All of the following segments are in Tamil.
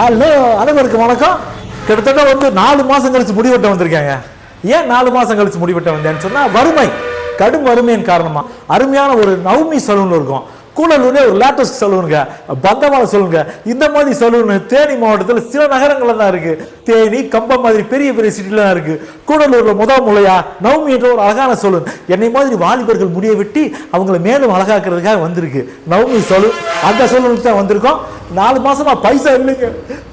ஹலோ அனைவருக்கு வணக்கம். கிட்டத்தட்ட வந்து நாலு மாதம் கழித்து முடிவெட்ட வந்திருக்காங்க. ஏன் நாலு மாதம் கழித்து முடிவெட்ட வந்தேன்னு சொன்னால் வறுமை. கடும் வறுமையின் காரணமாக அருமையான ஒரு நவமி சலூன் இருக்கும். கூடலூர்ல ஒரு லேட்டஸ்ட் சலூனுங்க பந்தமலை சலூனுங்க. இந்த மாதிரி சலூன் தேனி மாவட்டத்தில் சில நகரங்களில் தான் இருக்குது தேனி கம்பம் மாதிரி பெரிய பெரிய சிட்டிலாம் தான் கூடலூரில் முத முதல் முறையா நவமி என்ற ஒரு அழகான சலூன். என்னை மாதிரி வாலிபர்கள் முடிய வெட்டி அவங்கள மேலும் அழகாக்குறதுக்காக வந்திருக்கு. நவமி சலூன் அந்த சலூனுக்கு தான் வந்திருக்கோம். நாலு மாதமாக பைசா இல்லைங்க.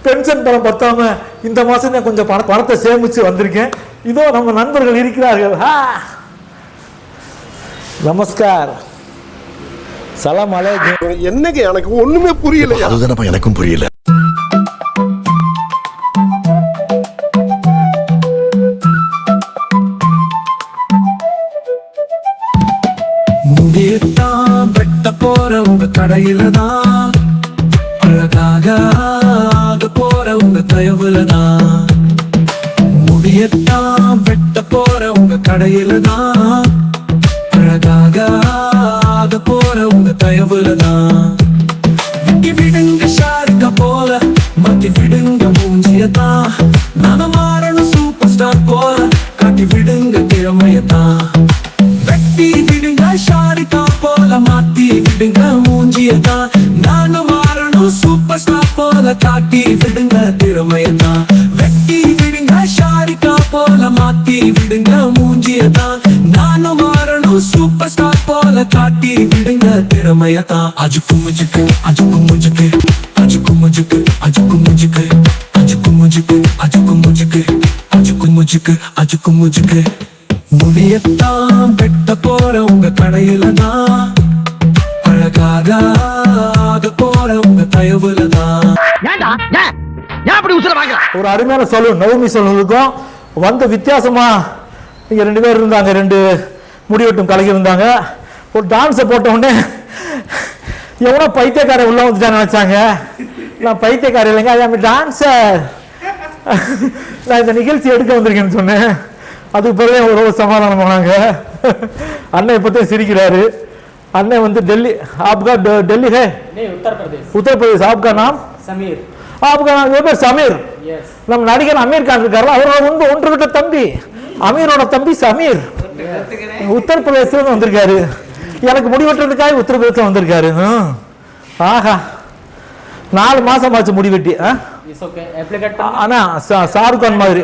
பென்ஷன் பணம் பத்தாம இந்த மாதம் நான் கொஞ்சம் பண பணத்தை சேமித்து வந்திருக்கேன். இதோ நம்ம நண்பர்கள் இருக்கிறார்கள். ஹா! நமஸ்கார். சலாம் அலைக்கும் என்னங்க எனக்கு ஒண்ணுமே புரியலையா? அதுதானப்பா எனக்கும் புரியல. முடியத்தான் வெட்ட போற உங்க கடையில தான் அழகாக ஆக போற உங்க தயவுல தான் முடியத்தான் வெட்ட போற உங்க கடையில தான் விடுங்க நானும் மாறணும் சூப்பர் ஸ்டார் போல காட்டி விடுங்க திறமையத்தான். வெட்டி விடுங்க ஷாருக்கா போல மாத்தி விடுங்க மூஞ்சியத்தான். நானும் மாறணும் சூப்பர் ஸ்டார் போல காட்டி விடுங்க திறமையத்தான். அஜுக்கு முஜுக்கு அஜுக்கு முஜுக்கு அஜுக்கு முஜுக்கு அஜுக்கு முஜுக்கு அஜுக்கு முஜுக்கு அஜுக்கு முஜுக்கு அஜுக்கு முஜுக்கு அஜுக்கு முஜுக்கு. முடியத்தான் வெட்ட போற உங்க கடையில தான் அழகாக ஆக போற உங்க தயவுல தான். ஒரு அருமையான சலூன் நவமி சலூனுக்கும் வந்த வித்தியாசமா இங்க ரெண்டு பேர் இருந்தாங்க ரெண்டு முடிவெட்டும் கலைஞர் இருந்தாங்க. ஒரு டான்ஸை போட்ட உடனே எவனோ பைத்தியக்காரன் உள்ள வந்துட்டான்னு நினைச்சாங்க. நான் பைத்தியக்காரன் இல்லைங்க ஐ டான்ஸர் நான் இந்த நிகழ்ச்சி எடுக்க வந்திருக்கேன்னு சொன்னேன். அதுக்கு பிறகு ஒரு சமாதானம் பண்ணாங்க அண்ணன் இப்போதான் சிரிக்கிறாரு. அண்ணன் வந்து டெல்லி ஆப்கா டெ- டெல்லி ஹே नहीं उत्तर प्रदेश உத்தரப் பிரதேஷ் ஆப்கா நாம் समीर ஆப்கா நாம் இவர் பேர் சமீர் यस நம்ம நடிகர் அமீர் கான் இருக்காரு அவரோட ஒன்று ஒன்று விட்ட தம்பி அமீரோட தம்பி சமீர் உத்தரப்பிரதேசத்துல வந்திருக்காரு எனக்கு முடி வெட்டுறதுக்காக உத்தரப்பிரதேசம் வந்திருக்காரு ஹம். ஆஹா நாலு மாசம் ஆச்சு முடி வெட்டி ஆ? इट्स ओके एप्लीकेट ஆ- ஆனா சா- ஷாருக் கான் மாதிரி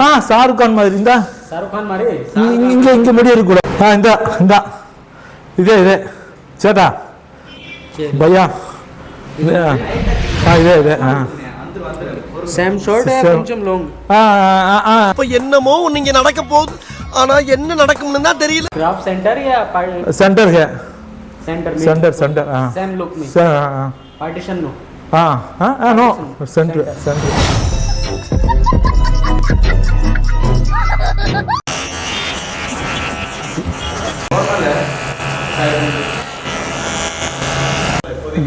ஆ ஷாருக் கான் மாதிரி இந்தா शाहरुख खान मारे இங்க- இங்க இங்க இங்க முடி இருக்கு கூட ஆ இந்தா இந்தா இதே இதே சேட்டா பையா இதே ஆ. ஆ இதே இதே ஆ सेम शॉर्ट है, కొంచెం లాంగ్ ஆ ஆ, ஆ இப்ப என்னமோ ஒண்ணு இங்க நடக்க போகுது ஆனா என்ன நடக்கும்னு தான் தெரியல ग्राफ सेंटर या सेंटर है सेंटर में सेंटर सेंटर हाँ सेम लुक में से- हाँ पार्टीशन नो हाँ हाँ हाँ नो सेंटर सेंटर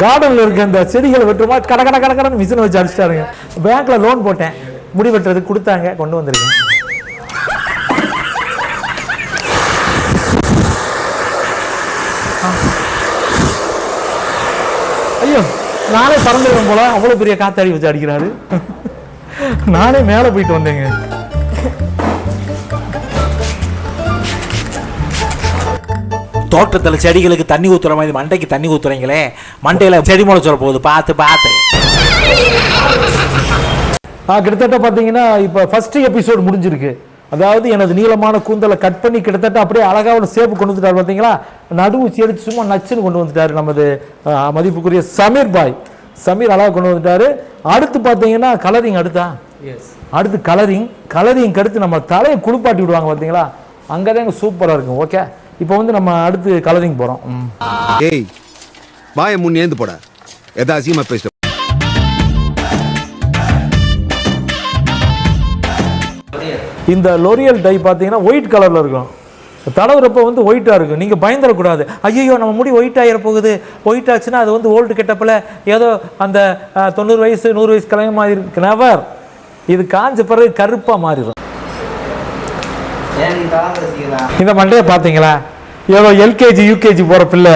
கார்டன்ல இருக்க இந்த செடிகளை வெட்டுமா? கட கட கட கடன்னு மிஷினை வச்சு அடிச்சிட்டாருங்க பேங்க்ல லோன் போட்டேன். முடி வெட்டுறதுக்கு கொடுத்தாங்க. கொண்டு வந்திருக்கேன் ஐயோ நானே பறந்துடுவேன் போல. அவ்வளோ பெரிய காத்தாடி வச்சு அடிக்கிறாரு. நானே மேலே போயிட்டு வந்தேங்க. தோட்டத்தில் செடிகளுக்கு தண்ணி ஊத்துற மாதிரி மண்டைக்கு தண்ணி ஊத்துறீங்களே மண்டையில செடி முளைச்சுற போகுது பார்த்து பார்த்து. ஆ கிட்டத்தட்ட பார்த்தீங்கன்னா இப்போ ஃபர்ஸ்ட் எபிசோடு முடிஞ்சிருக்கு. அதாவது எனது நீளமான கூந்தலை கட் பண்ணி கிட்டத்தட்ட அப்படியே அழகாக ஒரு சேப்பு கொண்டு வந்துட்டார் பார்த்தீங்களா நடுவு எடுத்து சும்மா நச்சுன்னு கொண்டு வந்துட்டாரு நமது மதிப்புக்குரிய சமீர் பாய். சமீர் அழகாக கொண்டு வந்துட்டாரு. அடுத்து பார்த்தீங்கன்னா கலரிங் அடுத்தா? அடுத்து கலரிங் கலரிங் அடுத்து நம்ம தலையை குளிப்பாட்டி விடுவாங்க பார்த்தீங்களா அங்கே தான் சூப்பராக இருக்கும் ஓகே இப்போ வந்து நம்ம அடுத்து கலரிங் போகிறோம் ஏய் வாய முன் ஏந்து போட. எதா அசியமா பேச இந்த லொரியல் டை பார்த்தீங்கன்னா ஒயிட் கலரில் இருக்கும். தடவுறப்ப வந்து ஒயிட்டாக இருக்கும். நீங்கள் பயந்துடக்கூடாது. ஐயோ நம்ம முடி ஒயிட் ஆகிற போகுது. ஒயிட் ஆச்சுன்னா அது வந்து ஓல்டு கெட்டப்பில் ஏதோ அந்த தொண்ணூறு வயசு நூறு வயசு கிழமை மாதிரி இருக்கு நெவர் இது காஞ்ச பிறகு கருப்பாக மாறிடும். இந்த மண்டையை பார்த்தீங்களா? ஏதோ எல்கேஜி யூகேஜி போகிற பிள்ளை.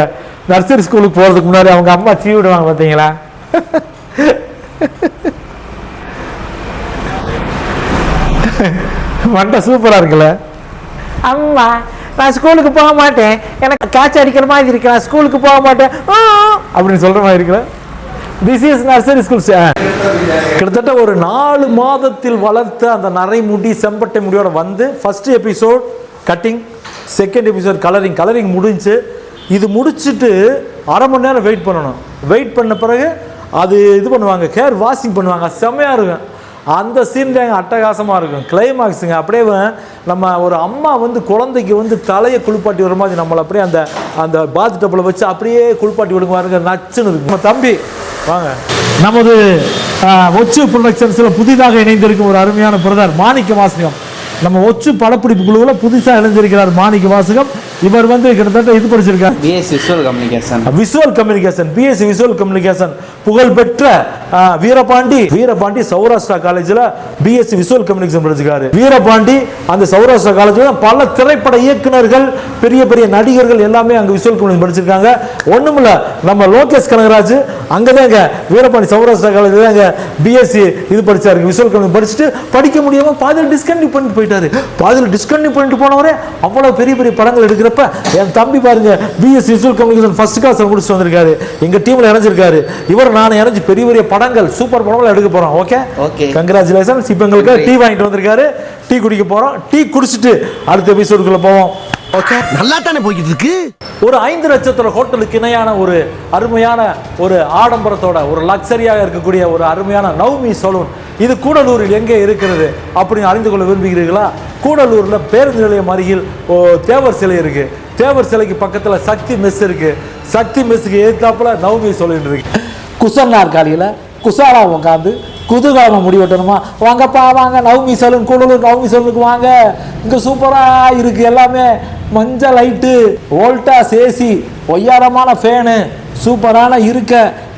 நர்சரி ஸ்கூலுக்கு போகிறதுக்கு முன்னாடி அவங்க அம்மா சீ விடுவாங்க பார்த்தீங்களா? மண்டை சூப்பராக இருக்குல்ல? அம்மா நான் ஸ்கூலுக்கு போக மாட்டேன். எனக்கு கேட்ச் அடிக்கிற மாதிரி இருக்கேன் ஸ்கூலுக்கு போக மாட்டேன். அப்படின்னு சொல்கிற மாதிரி இருக்கிறேன் திஸ் இஸ் நர்சரி ஸ்கூல் கிட்டத்தட்ட ஒரு நாலு மாதத்தில் வளர்த்த அந்த நரை முடி செம்பட்டை முடியோட வந்து first episode cutting second episode colouring colouring முடிஞ்சு இது முடிச்சுட்டு அரை மணி நேரம் வெயிட் பண்ணணும். வெயிட் பண்ண பிறகு அது இது பண்ணுவாங்க ஹேர் வாஷிங் பண்ணுவாங்க. செம்மையாக இருக்கும். அந்த சீன் எங்கள் அட்டகாசமாக இருக்கும். கிளைமாக்ஸுங்க அப்படியே நம்ம ஒரு அம்மா வந்து குழந்தைக்கு வந்து தலையை குளிப்பாட்டி வர மாதிரி நம்மளை அப்படியே அந்த அந்த பாத் டப்பில் வச்சு அப்படியே குளிப்பாட்டி விடுங்க பாருங்க. நச்சுன்னு இருக்கும். நம்ம தம்பி வாங்க. நமது ஒச்சு ப்ரொடக்ஷன்ஸில் புதிதாக இணைந்திருக்கும் ஒரு அருமையான பிரதர் மாணிக்க வாசகம் நம்ம ஒச்சு படப்பிடிப்பு குழுவில் புதுசாக இணைந்திருக்கிறார் மாணிக்க வாசகம் இவர் வந்து கிட்டத்தட்ட இது படிச்சிருக்கார். BS visual communication visual communication BSc visual communication புகழ்பெற்ற வீரபாண்டி வீரபாண்டி சௌராஷ்டிரா காலேஜில் பிஎஸ்சி விசுவல் கம்யூனிகேஷன் படிச்சிருக்காரு. வீரபாண்டி அந்த சௌராஷ்டிரா காலேஜில் பல திரைப்பட இயக்குனர்கள் பெரிய பெரிய நடிகர்கள் எல்லாமே அங்கே விசுவல் கம்யூனிகேஷன் படிச்சிருக்காங்க. ஒண்ணுமில்ல நம்ம லோகேஷ் கனகராஜ் அங்கே தாங்க வீரபாண்டி சௌராஷ்டிரா காலேஜில் தாங்க பிஎஸ்சி இது படிச்சாரு. விசுவல் கம்யூனிகேஷன் படிச்சுட்டு படிக்க முடியாமல் பாதியில் டிஸ்கண்டினியூ பண்ணிட்டு போயிட்டாரு. பாதியில் டிஸ்கண்டினியூ பண்ணிட்டு போனவரே அவ்வளோ பெரிய பெரிய படங்கள் எடுக்கிறப்ப என் தம்பி பாருங்க BS visual communication first class முடிச்சுட்டு வந்திருக்காரு. எங்க டீம்ல இணைஞ்சிருக்காரு. இவர் நான் இணைஞ்சு பெரிய பெரிய படங்கள் சூப்பர் படங்கள் எடுக்க போறோம். Okay Okay. கங்க்ராச்சுலேஷன்ஸ் இப்போ எங்களுக்கு டீ வாங்கிட்டு வந்திருக்காரு. டீ குடிக்க போறோம். டீ குடிச்சிட்டு அடுத்த எபிசோடுக்குள்ள போவோம். ஓகே நல்லா தானே போய்கிட்டு இருக்கு ஒரு ஐந்து நட்சத்திர ஹோட்டலுக்கு இணையான ஒரு அருமையான ஒரு ஆடம்பரத்தோட ஒரு லக்ஸரியாக இருக்கக்கூடிய ஒரு அருமையான நவ்மி சலூன் இது கூடலூரில் எங்கே இருக்கிறது அப்படின்னு அறிந்து கொள்ள விரும்புகிறீர்களா? கூடலூரில் பேருந்து நிலையம் அருகில் ஓ, தேவர் சிலை இருக்குது தேவர் சிலைக்கு பக்கத்தில் சக்தி மெஸ் இருக்குது சக்தி மெஸ்ஸுக்கு எதிர்த்தாப்பில் நவ்மி சொல்லிட்டு இருக்கு குசன் நாற்காலியில் குசாலா உட்காந்து குதூகலமாக முடிவெட்டணுமா வாங்கப்பா வாங்க நவமி சலூன் கூடலூர் நவமி சலூனுக்கு வாங்க. இங்கே சூப்பராக இருக்குது எல்லாமே. மஞ்சள் லைட்டு வோல்டாஸ் ஏசி ஒய்யாரமான ஃபேனு. சூப்பரான இருக்க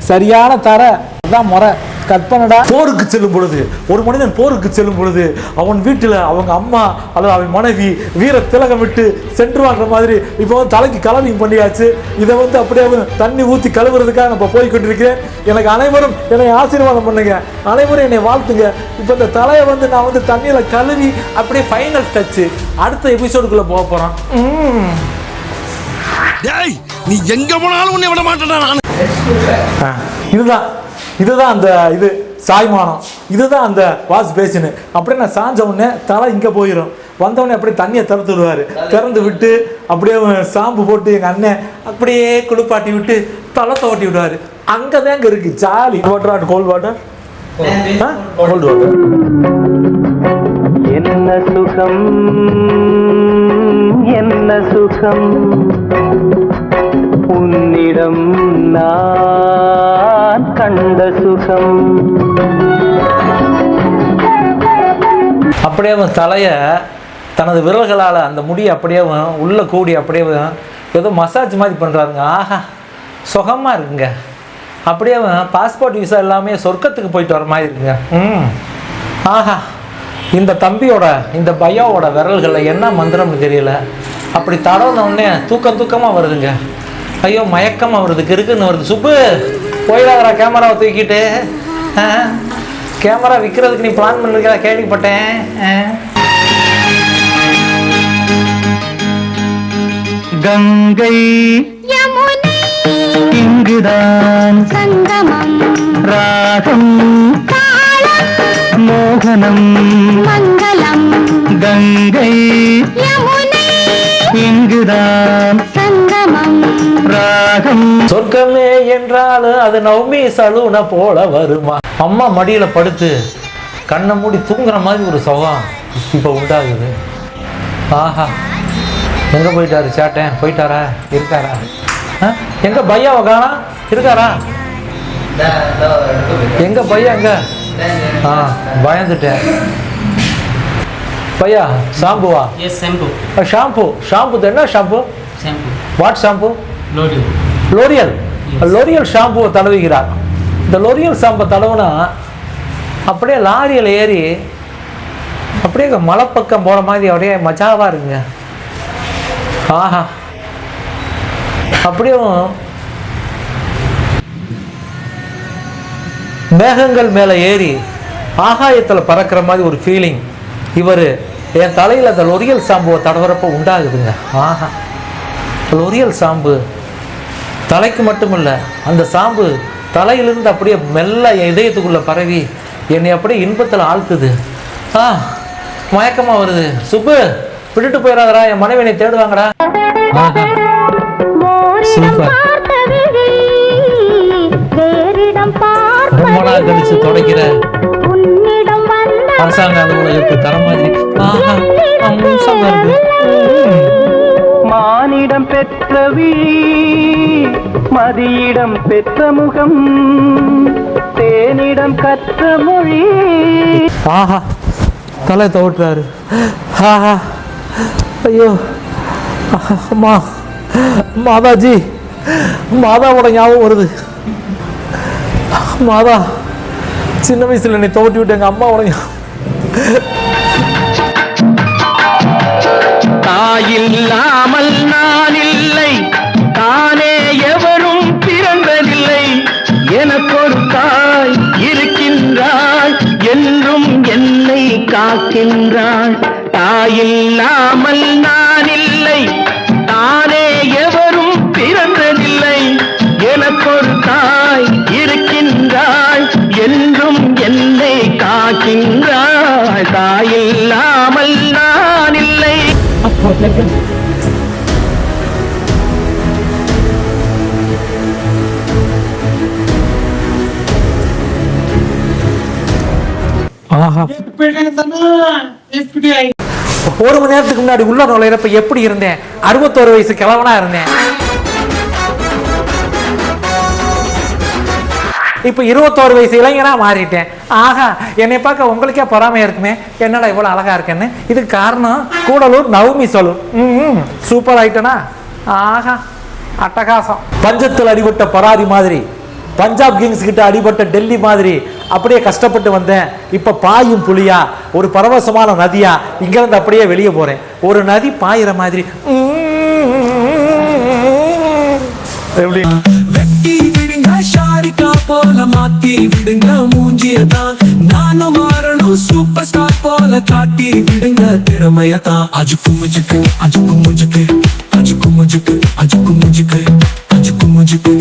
சரியான தர. அதான் முறை. கட் பண்ணடா போருக்கு செல்லும் பொழுது ஒரு மனிதன் போருக்கு செல்லும் பொழுது அவன் வீட்டில் அவங்க அம்மா அல்லது அவன் மனைவி வீர திலகம் விட்டு சென்று வாங்குற மாதிரி இப்போ வந்து தலைக்கு கலவிங் பண்ணியாச்சு. இதை வந்து அப்படியே தண்ணி ஊற்றி கழுவுறதுக்காக நான் இப்போ போய் கொண்டிருக்கிறேன் எனக்கு அனைவரும் என்னை ஆசீர்வாதம் பண்ணுங்க. அனைவரும் என்னை வாழ்த்துங்க. இப்போ இந்த தலையை வந்து நான் வந்து தண்ணியில் கழுவி அப்படியே ஃபைனல் டச்சு அடுத்த எபிசோடுக்குள்ளே போக போகிறோம் டேய் நீ எங்க போனாலும் உன்னை விட மாட்டேடா நான். இதுதான். இதுதான் அந்த இது சாய்மானம். இதுதான் அந்த வாஷ் பேசினு. அப்படியே நான் சாஞ்ச உடனே தலை இங்கே போயிடும் வந்தவொடனே அப்படியே தண்ணியை திறந்து விடுவார் திறந்து விட்டு அப்படியே சாம்பு போட்டு எங்கள் அண்ணன் அப்படியே குளிப்பாட்டி விட்டு தலை தோட்டி விடுவார். அங்கே தான் இங்கே இருக்குது jolly. Water hot cold water cold water என்ன சுகம்? என்ன சுகம்? உன்னிடம் நான் கண்ட சுகம். அப்படியே அவன் தலையை தனது விரல்களால் அந்த முடியை அப்படியே அவன் உள்ள கூடி அப்படியே அவன் ஏதோ மசாஜ் மாதிரி பண்ணுறாருங்க ஆஹா சுகமாக இருக்குங்க. அப்படியே அவன் பாஸ்போர்ட் விசா எல்லாமே சொர்க்கத்துக்கு போயிட்டு வர மாதிரி இருக்குங்க. ம். ஆஹா இந்த தம்பியோட இந்த பையாவோட விரல்களில் என்ன மந்திரம்னு தெரியல. அப்படி தடவுன உடனே தூக்கம் தூக்கமாக வருதுங்க. ஐயோ மயக்கமாக வருது. கிறுக்குன்னு வருது. சுப்பு போயிடாதடா கேமராவை தூக்கிட்டு. கேமரா விற்கிறதுக்கு நீ பிளான் பண்ணிருக்கா கேள்விப்பட்டேன். கங்கை யமுனை இங்குதான். சங்கமம். ராகம். மோகனம். மங்களம். கங்கை யமுனை இங்குதான். ராகம். சொர்க்கமே என்றாலும் அது நவமி சலூனை போல வருமா? அம்மா மடியில படுத்து கண்ணை மூடி தூங்குற மாதிரி ஒரு சுகம் இப்போ உண்டாகுது. ஆஹா. எங்க போயிட்டாரு சேட்டேன் போயிட்டாரா? இருக்காரா? ஆ? எங்க பையாவை காணா? இருக்காரா? எங்க பையா எங்க? ஆ பயந்துட்டேன். பையா ஷாம்புவா? Shampoo shampoo. ஷாம்பு என்ன shampoo? What shampoo? L'Oreal L'Oreal ஷாம்புவை தடவுகிறார். இந்த லோரியல் ஷாம்பை தடவுனா அப்படியே லாரியில் ஏறி அப்படியே மலைப்பக்கம் போகிற மாதிரி அப்படியே மஜாவாக இருக்குங்க. ஆஹா. அப்படியே மேகங்கள் மேலே ஏறி ஆகாயத்தில் பறக்கிற மாதிரி ஒரு ஃபீலிங் இவர் என் தலையில் அந்த லொரியல் சாம்புவை தடவுறப்ப உண்டாகுதுங்க. ஆஹா. லொரியல் சாம்பு தலைக்கு மட்டும் இல்லை அந்த சாம்பு தலையிலிருந்து அப்படியே மெல்ல என் இதயத்துக்குள்ளே பரவி என்னை அப்படியே இன்பத்தில் ஆழ்த்துது. ஆ மயக்கமாக வருது. சுப்பு விட்டுட்டு போயிடாதடா என் மனைவி என்னை தேடுவாங்கடா. சூப்பர். ரொம்ப நாள் கழிச்சு. தொடக்கிற அரசாங்க அலுவலகத்துக்கு தர மாதிரி ஆஹா. அம்சம் வருது மானிடம் பெற்ற விழி மதியிடம் பெற்ற முகம் தேனிடம் கற்ற மொழி. ஆஹா தலை தவிட்டுறாரு. ஆஹா ஐயோ அம்மா மாதாஜி மாதாவோட ஞாபகம் வருது. மாதா சின்ன வயசுல என்னை தோட்டி விட்டு எங்க அம்மாவோட ஞாபகம் தாயில்லாமல் நான் இல்லை தானே எவரும் பிறந்ததில்லை. எனக்கொரு தாய் இருக்கின்றாள். என்றும் என்னை காக்கின்றாள். தாயில்லாமல் நான் இல்லை ஆஹா ஒரு மணி நேரத்துக்கு முன்னாடி உள்ள நுழையிறப்ப எப்படி இருந்தேன்? அறுபத்தோரு வயசு கிழவனா இருந்தேன். இப்போ இருபத்தோரு வயசு இளைஞனா மாறிட்டேன். ஆஹா என்னை பார்க்க உங்களுக்கே பொறாமையா இருக்குமே. என்னடா இவ்வளோ அழகா இருக்கேன்னு. இதுக்கு காரணம் கூடலூர் நவமி சலூன் ம் சூப்பர் ஆயிட்டனா? ஆஹா அட்டகாசம். பஞ்சத்தில் அடிபட்ட பராரி மாதிரி. பஞ்சாப் கிங்ஸ் கிட்ட அடிபட்ட டெல்லி மாதிரி. அப்படியே கஷ்டப்பட்டு வந்தேன். இப்போ பாயும் புலியா ஒரு பரவசமான நதியா இங்கிருந்து அப்படியே வெளியே போறேன். ஒரு நதி பாயிற மாதிரி. எப்படி? வெட்டி விடுங்க ஷாரிகா போல மாத்தி விடுங்க மூஞ்சியதான் நானும் மாறணும் சூப்பர் ஸ்டார் போல காட்டி விடுங்க திறமையதான் அஜுக்கு முஜுக்கு அஜுக்கு முஜுக்கு அஜுக்கு முஜுக்கு அஜுக்கு முஜுக்கு